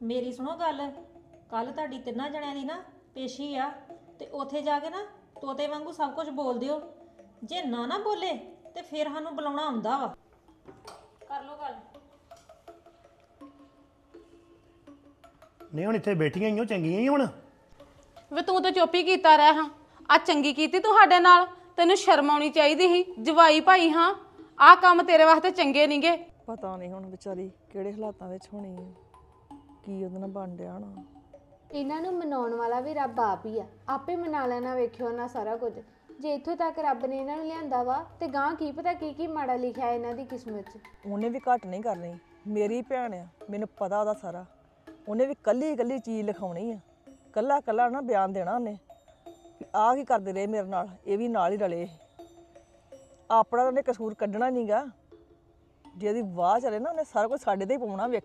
ਮੇਰੀ ਸੁਣੋ ਗੱਲ ਕੱਲ ਤੁਹਾਡੀ ਤਿੰਨਾਂ ਜਣਿਆਂ ਦੀ ਨਾ ਪੇਸ਼ੀ ਆ ਤੇ ਉੱਥੇ ਜਾ ਕੇ ਨਾ ਤੋਤੇ ਵਾਂਗੂ ਸਭ ਕੁਝ ਬੋਲ ਦਿਓ। ਜੇ ਨਾ ਨਾ ਬੋਲੇ ਤੇ ਫਿਰ ਸਾਨੂੰ ਬੁਲਾਉਣਾ ਆਉਂਦਾ ਵਾ। ਕਰ ਲੋ ਗੱਲ। ਨਹੀਂ ਹੁਣ ਇੱਥੇ ਬੈਠੀਆਂ ਹੀ ਹੋ ਚੰਗੀਆਂ ਹੀ ਹੁਣ। ਵੇ ਤੂੰ ਤਾਂ ਚੁੱਪ ਹੀ ਕੀਤਾ ਰਹਿ ਹਾਂ। ਆ ਚੰਗੀ ਕੀਤੀ ਤੁਹਾਡੇ ਨਾਲ। ਤੈਨੂੰ ਸ਼ਰਮ ਆਉਣੀ ਚਾਹੀਦੀ ਸੀ ਜਵਾਈ ਭਾਈ ਹਾਂ। ਆ ਕੰਮ ਤੇਰੇ ਵਾਸਤੇ ਚੰਗੇ ਨਹੀਂਗੇ ਪਤਾ ਨਹੀਂ ਹੁਣ ਵਿਚਾਰੀ ਕਿਹੜੇ ਹਾਲਾਤਾਂ ਵਿੱਚ ਹੋਣੀ ਹੈ ਕੀ ਉਹਦੇ ਨਾਲ ਬਣ ਡਿਆ ਨਾ ਇਹਨਾਂ ਨੂੰ ਮਨਾਉਣ ਵਾਲਾ ਵੀ ਰੱਬ ਆਪ ਹੀ ਆ। ਆਪੇ ਮਨਾ ਲੈਣਾ ਵੇਖਿਓ ਨਾ ਸਾਰਾ ਕੁਝ। ਜੇ ਇੱਥੋਂ ਤੱਕ ਰੱਬ ਨੇ ਇਹਨਾਂ ਨੂੰ ਲਿਆਂਦਾ ਵਾ ਤੇ ਗਾਂ ਕੀ ਪਤਾ ਕੀ ਕੀ ਮਾੜਾ ਲਿਖਿਆ ਇਹਨਾਂ ਦੀ ਕਿਸਮਤ 'ਚ। ਉਹਨੇ ਵੀ ਘੱਟ ਨਹੀਂ ਕਰਨੀ। ਮੇਰੀ ਭੈਣ ਆ ਮੈਨੂੰ ਪਤਾ ਉਹਦਾ ਸਾਰਾ। ਉਹਨੇ ਵੀ ਕੱਲੀ ਕੱਲੀ ਚੀਜ਼ ਲਿਖਾਉਣੀ ਆ। ਕੱਲਾ ਕੱਲਾ ਨਾ ਬਿਆਨ ਦੇਣਾ ਉਹਨੇ। ਆ ਕੀ ਕਰਦੇ ਰਹੇ ਮੇਰੇ ਨਾਲ ਇਹ ਵੀ ਨਾਲ ਹੀ ਰਲੇ ਆਪਣਾ ਤਾਂ ਉਹਨੇ ਕਸੂਰ ਕੱਢਣਾ ਨਹੀਂਗਾ ਜੇ ਉਹਦੀ ਵਾਹ ਚਲੇ ਨਾ ਉਹਨੇ ਸਾਰਾ ਕੁਝ ਸਾਡੇ ਤੇ ਹੀ ਪਾਉਣਾ ਵੇਖ।